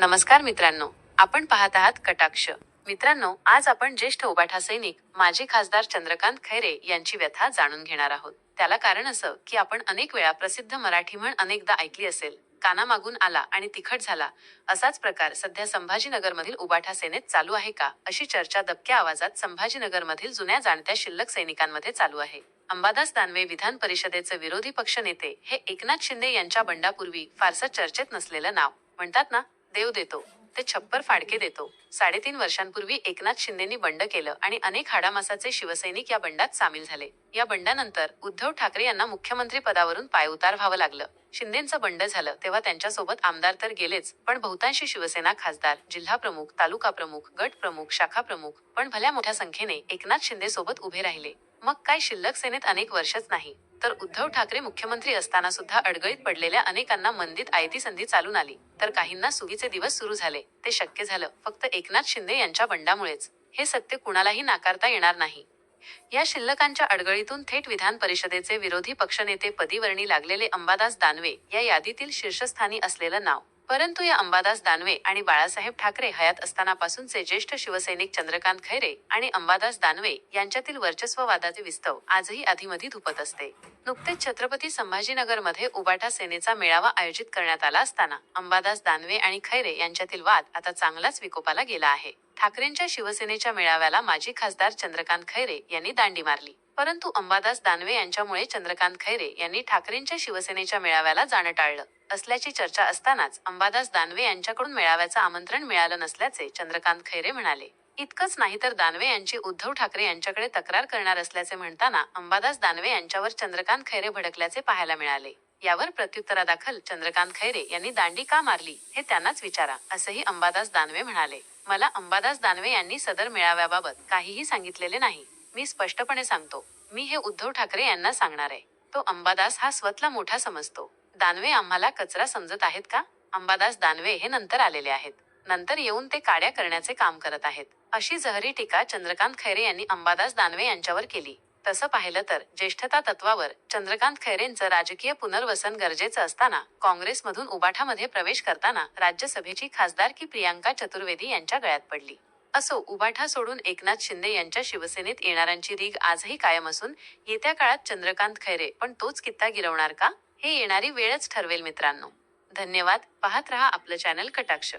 नमस्कार मित्रांनो. आपण पाहत आहात कटाक्ष. मित्रांनो आज आपण ज्येष्ठ उबाठा सैनिक माजी खासदार चंद्रकांत खैरे यांची व्यथा जाणून घेणार आहोत. त्याला कारण असं की आपण अनेक वेळा प्रसिद्ध मराठी म्हण अनेकदा ऐकली असेल. कानामागून आला आणि तिखट झाला. असाच प्रकार सध्या संभाजीनगरमधील उबाठा सेनेत चालू आहे का? अशी चर्चा दबक्या आवाजात संभाजीनगरमधील जुन्या जाणत्या शिल्लक सैनिकांमध्ये चालू आहे. अंबादास दानवे विधान परिषदेचे विरोधी पक्षनेते हे एकनाथ शिंदे यांच्या बंडापूर्वी फारसं चर्चेत नसलेलं नाव. म्हणतात ना देव देतो. ते छप्पर फाडके देतो. साडेतीन वर्षांपूर्वी एकनाथ शिंदेनी बंड केलं आणि अनेक हाडामासाचे शिवसैनिक या बंडात सामील झाले. या बंडानंतर उद्धव ठाकरे यांना मुख्यमंत्री पदावरून पायउतार व्हावं लागलं. शिंदेचं बंड झालं तेव्हा त्यांच्यासोबत आमदार तर गेलेच पण बहुतांशी शिवसेना खासदार जिल्हा प्रमुख तालुका प्रमुख गट प्रमुख शाखा प्रमुख पण भल्या मोठ्या संख्येने एकनाथ शिंदे सोबत उभे राहिले. मग काय शिल्लक सेनेत अनेक वर्षच नाही. तर उद्धव ठाकरे मुख्यमंत्री असताना सुद्धा अडगळीत पडलेल्या अनेकांना मंदीत आयती संधी चालून आली. तर काहींना सुगीचे दिवस सुरू झाले. ते शक्य झालं. फक्त एकनाथ शिंदे यांच्या बंडामुळेच. हे सत्य कुणालाही नाकारता येणार नाही. या शिल्लकांच्या अडगळीतून थेट विधान परिषदेचे विरोधी पक्षनेते पदीवर्णी लागलेले अंबादास दानवे या यादीतील शीर्षस्थानी असलेलं नाव. परंतु या अंबादास दानवे आणि बाळासाहेब ठाकरे हयात असतानापासूनचे ज्येष्ठ शिवसैनिक चंद्रकांत खैरे आणि अंबादास दानवे यांच्यातील वर्चस्ववादाचे विस्तव आजही आधीमधी धुपत असते. नुकतेच छत्रपती संभाजीनगरमध्ये उबाटा सेनेचा मेळावा आयोजित करण्यात आला असताना अंबादास दानवे आणि खैरे यांच्यातील वाद आता चांगलाच विकोपाला गेला आहे. ठाकरेंच्या शिवसेनेच्या मेळाव्याला माजी खासदार चंद्रकांत खैरे यांनी दांडी मारली. परंतु अंबादास दानवे यांच्यामुळे चंद्रकांत खैरे यांनी ठाकरेंच्या शिवसेनेच्या मेळाव्याला जाणं टाळलं. असल्याची चर्चा असतानाच अंबादास दानवे यांच्याकडून मेळाव्याचं आमंत्रण मिळालं नसल्याचे चंद्रकांत खैरे म्हणाले. इतकंच नाही तर दानवे यांची उद्धव ठाकरे यांच्याकडे तक्रार करणार असल्याचे म्हणताना अंबादास दानवे यांच्यावर चंद्रकांत खैरे भडकल्याचे पाहायला मिळाले. यावर प्रत्युत्तरादाखल चंद्रकांत खैरे यांनी दांडी का मारली हे त्यांनाच विचारा असंही अंबादास दानवे म्हणाले. मला अंबादास दानवे यांनी सदर मेळाव्याबाबत काहीही सांगितलेले नाही. मी स्पष्टपणे सांगतो मी हे उद्धव ठाकरे यांना सांगणार. आहे तो अंबादास हा स्वतःला मोठा समजतो. दानवे आम्हाला कचरा समजत आहेत का? अंबादास दानवे हे नंतर आलेले आहेत. नंतर येऊन ते काड्या करण्याचे काम करत आहेत. अशी जहरी टीका चंद्रकांत खैरे यांनी अंबादास दानवे यांच्यावर केली. तसं पाहिलं तर ज्येष्ठता तत्वावर चंद्रकांत खैरेंचं राजकीय पुनर्वसन गरजेचं असताना काँग्रेसमधून उबाठामध्ये प्रवेश करताना राज्यसभेची खासदार की प्रियांका चतुर्वेदी यांच्या गळ्यात पडली. असो उबाठा सोडून एकनाथ शिंदे यांच्या शिवसेनेत येणाऱ्यांची रीग आजही कायम असून येत्या काळात चंद्रकांत खैरे पण तोच कित्ता गिरवणार का? हे येणारी वेळच ठरवेल मित्रांनो. धन्यवाद. पाहत रहा आपलं चॅनल कटाक्ष.